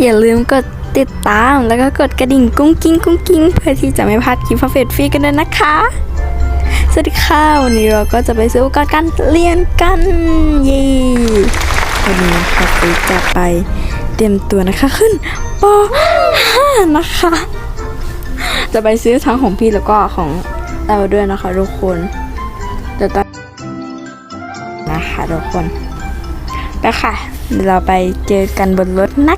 อย่าลืมกดติดตามแล้วก็กดกระดิ่งกุ้งกิ้งกุ้งกิ้งเพื่อที่จะไม่พลาดคลิปพาเฟดฟรีกันด้วยนะคะ สวัสดีค่ะวันนี้เราก็จะไปซื้ออุปกรณ์การเรียนกันเย้วันนี้นะคะไปจะไปเตรียมตัวนะคะขึ้นป .5 นะคะ จะไปซื้อทั้งของพี่แล้วก็ของเราด้วยนะคะทุกคนแต่ตอนนะคะทุกคน ไปค่ะ เราไปเจอกันบนรถนะ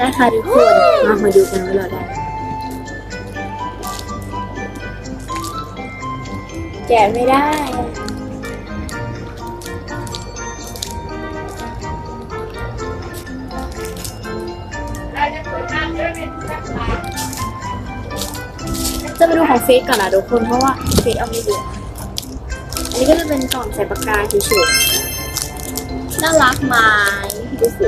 นะคะทุกคน มามาดูกันว่าเราได้ แกะไม่ได้จะไปดูของเฟซก่อนนะทุกคนเพราะว่าเฟซเอาไม่ดูอันนี้ก็จะเป็นกล่องใส่ปากกาเฉยๆน่ารักไหมดูสิ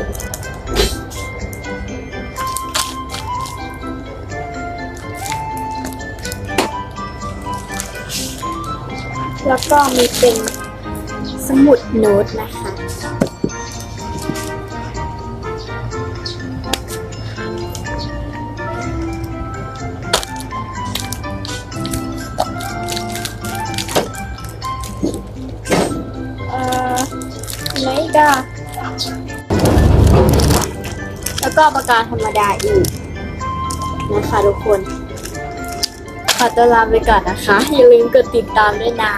แล้วก็มีเป็นสมุดโน้ตนะคะ เอ่อไหนกอะแล้วก็ปากกาธรรมดาอีกนะคะทุกคน ขอตัวลาไปก่อนนะคะ อย่าลืมกดติดตามด้วยนะ